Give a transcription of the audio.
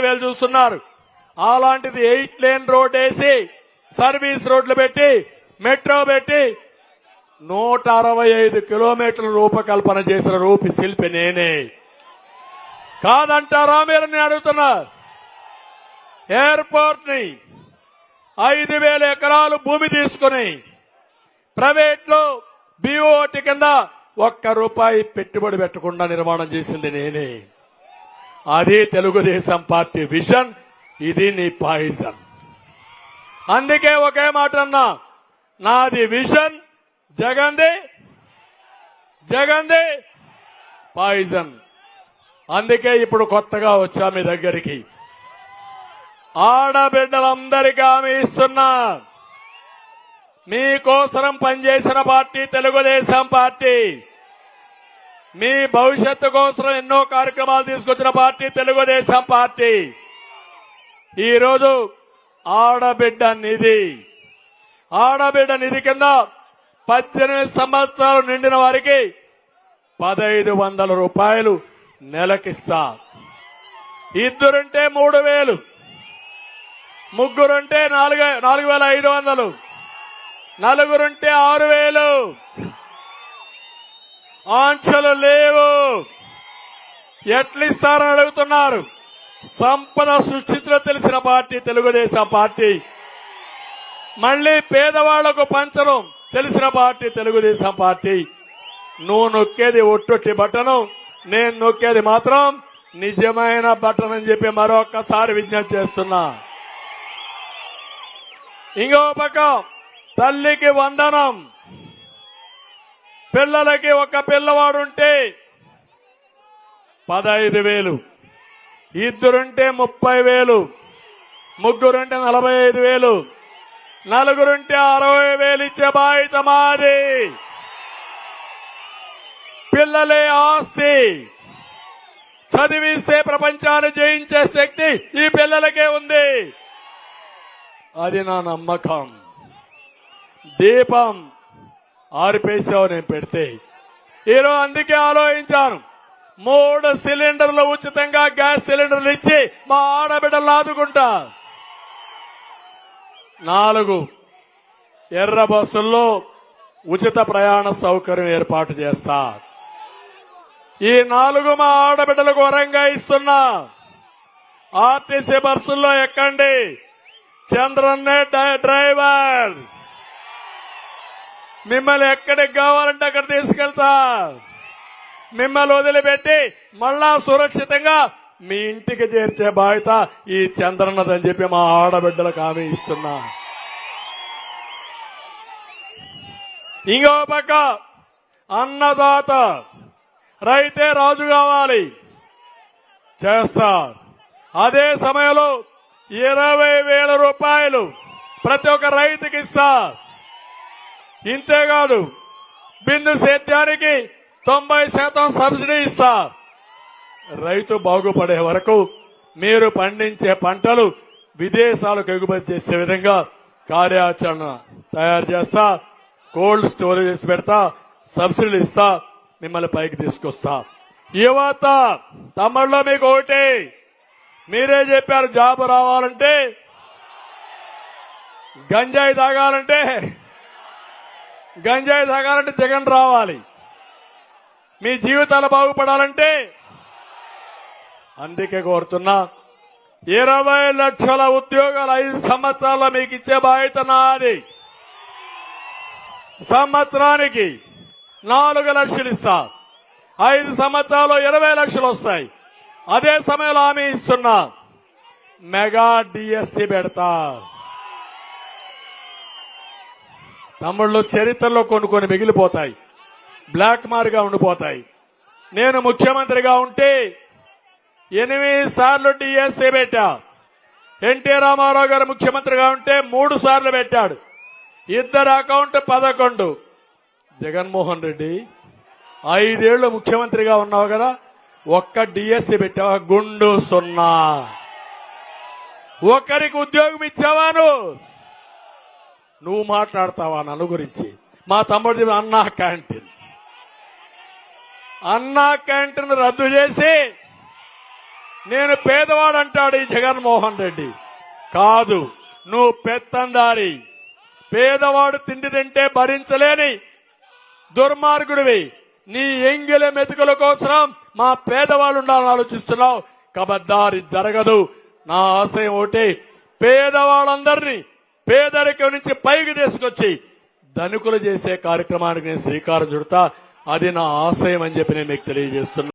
వేలు చూస్తున్నారు. అలాంటిది ఎయిట్ లేన్ రోడ్ వేసి సర్వీస్ రోడ్లు పెట్టి మెట్రో పెట్టి నూట అరవై ఐదు కిలోమీటర్ల రూపకల్పన చేసిన రూపి శిల్పి నేనే. కాదంటారా మీరు నేను అడుగుతున్నా. ఎయిర్పోర్ట్ని ఐదు వేల ఎకరాలు భూమి తీసుకుని ప్రైవేట్లో బిఓటి కింద ఒక్క రూపాయి పెట్టుబడి పెట్టకుండా నిర్మాణం చేసింది నేనే. అది తెలుగుదేశం పార్టీ విజన్ ఇది నీ పాయిజన్. అందుకే ఒకే మాట అన్నా నాది విజన్ జగందే జగందే పాయిజన్. అందుకే ఇప్పుడు కొత్తగా వచ్చా మీ దగ్గరికి. ఆడబిడ్డలందరికీ హామీ ఇస్తున్నా. మీకోసరం పనిచేసిన పార్టీ తెలుగుదేశం పార్టీ. మీ భవిష్యత్తు కోసం ఎన్నో కార్యక్రమాలు తీసుకొచ్చిన పార్టీ తెలుగుదేశం పార్టీ. ఈరోజు ఆడబిడ్డ నిధి. ఆడబిడ్డ నిధి కింద పద్దెనిమిది సంవత్సరాలు నిండిన వారికి పదహైదు వందల రూపాయలు నెలకిస్తా. ఇద్దరుంటే మూడు వేలు. ముగ్గురుంటే నాలుగు నాలుగు వేల ఐదు వందలు. నలుగురుంటే ఆరు వేలు. ఆంక్షలు లేవు. ఎట్లిస్తారని అడుగుతున్నారు? సంపద సృష్టిలో తెలిసిన పార్టీ తెలుగుదేశం పార్టీ. మళ్ళీ పేదవాళ్ళకు పంచడం తెలిసిన పార్టీ తెలుగుదేశం పార్టీ. నువ్వు నొక్కేది ఒట్టొట్టి బట్టను నేను నొక్కేది మాత్రం నిజమైన బట్టన్ అని చెప్పి మరొకసారి విజ్ఞప్తి చేస్తున్నా. ఇంకో పక్క తల్లికి వందనం. పిల్లలకి ఒక పిల్లవాడుంటే పదహైదు వేలు. ఇద్దరుంటే ముప్పై వేలు. ముగ్గురుంటే నలభై ఐదు వేలు. నలుగురుంటే అరవై వేలు ఇచ్చే బాధ్యత మాది. పిల్లలే ఆస్తి. చదివిస్తే ప్రపంచాన్ని జయించే శక్తి ఈ పిల్లలకే ఉంది. అది నా నమ్మకం. దీపం. ఆరిపేసావు నేను పెడితే. ఈరోజు అందుకే ఆలోచించాను. మూడు సిలిండర్లు ఉచితంగా గ్యాస్ సిలిండర్లు ఇచ్చి మా ఆడబిడ్డలు ఆదుకుంటా. నాలుగు ఎర్ర బస్సుల్లో ఉచిత ప్రయాణ సౌకర్యం ఏర్పాటు చేస్తా. ఈ నాలుగు మా ఆడబిడ్డలకు వరంగా ఇస్తున్నా. ఆర్టీసీ బస్సుల్లో ఎక్కండి. చంద్రన్నే డ్రైవర్. మిమ్మల్ని ఎక్కడికి కావాలంటే అక్కడ తీసుకెళ్తా. మిమ్మల్ని వదిలిపెట్టి మళ్ళా సురక్షితంగా మీ ఇంటికి చేర్చే బాధ్యత ఈ చంద్రన్నదని చెప్పి మా ఆడబిడ్డలకు హామీ ఇస్తున్నా. ఇంకో పక్క అన్నదాత రైతే రాజు కావాలి. చేస్తా. అదే సమయంలో ఇరవై వేల రూపాయలు ప్రతి ఒక్క రైతుకి ఇస్తారు ఇంతేకాదు బిందు సేద్యానికి తొంభై శాతం సబ్సిడీ ఇస్తా. రైతు బాగుపడే వరకు మీరు పండించే పంటలు విదేశాలకు ఎగుమతి చేసే విధంగా కార్యాచరణ తయారు చేస్తా కోల్డ్ స్టోరేజెస్ పెడతా సబ్సిడీలు ఇస్తా మిమ్మల్ని పైకి తీసుకొస్తా. యువత తమ్ముళ్ళు మీకు ఒకటి మీరే చెప్పారు జాబ్ రావాలంటే గంజాయి తాగాలంటే గంజాయి తాగాలంటే జగన్ రావాలి. మీ జీవితాలు బాగుపడాలంటే అందుకే కోరుతున్నా ఇరవై లక్షల ఉద్యోగాలు ఐదు సంవత్సరాల్లో మీకు ఇచ్చే బాధ్యత నాది. సంవత్సరానికి నాలుగు లక్షలు ఇస్తా. ఐదు సంవత్సరాలు ఇరవై లక్షలు వస్తాయి. అదే సమయంలో హామీ ఇస్తున్నా. మెగా డిఎస్సి పెడతా. తమ్ముళ్ళు చరిత్రలో కొన్ని కొన్ని మిగిలిపోతాయి. బ్లాక్ మార్గా ఉండిపోతాయి. నేను ముఖ్యమంత్రిగా ఉంటే ఎనిమిది సార్లు డిఎస్సీ పెట్టా. ఎన్టీ రామారావు గారు ముఖ్యమంత్రిగా ఉంటే మూడు సార్లు పెట్టాడు. ఇద్దరు అకౌంట్ పదకొండు. జగన్మోహన్ రెడ్డి ఐదేళ్ళు ముఖ్యమంత్రిగా ఉన్నావు కదా ఒక్క డిఎస్సీ పెట్టావా? గుండు సున్నా. ఒక్కరికి ఉద్యోగం ఇచ్చావాను నువ్వు మాట్లాడతావా నన్ను గురించి? మా తమ్ముడి అన్నా క్యాంటీన్. అన్నా క్యాంటీన్ రద్దు చేసి నేను పేదవాడు అంటాడు ఈ జగన్మోహన్ రెడ్డి. కాదు నువ్వు పెత్తందారి. పేదవాడు తిండి తింటే భరించలేని దుర్మార్గుడివి. నీ ఎంగిల మెతుకుల కోసం మా పేదవాళ్ళు ఉండాలని ఆలోచిస్తున్నావు. కబద్దారి జరగదు. నా ఆశయం ఒకటి పేదవాళ్ళందరినీ పేదరికం నుంచి పైకి తీసుకొచ్చి ధనికులు చేసే కార్యక్రమానికి నేను శ్రీకారం చుడతా. అది నా ఆశయం అని చెప్పి నేను మీకు తెలియజేస్తున్నా.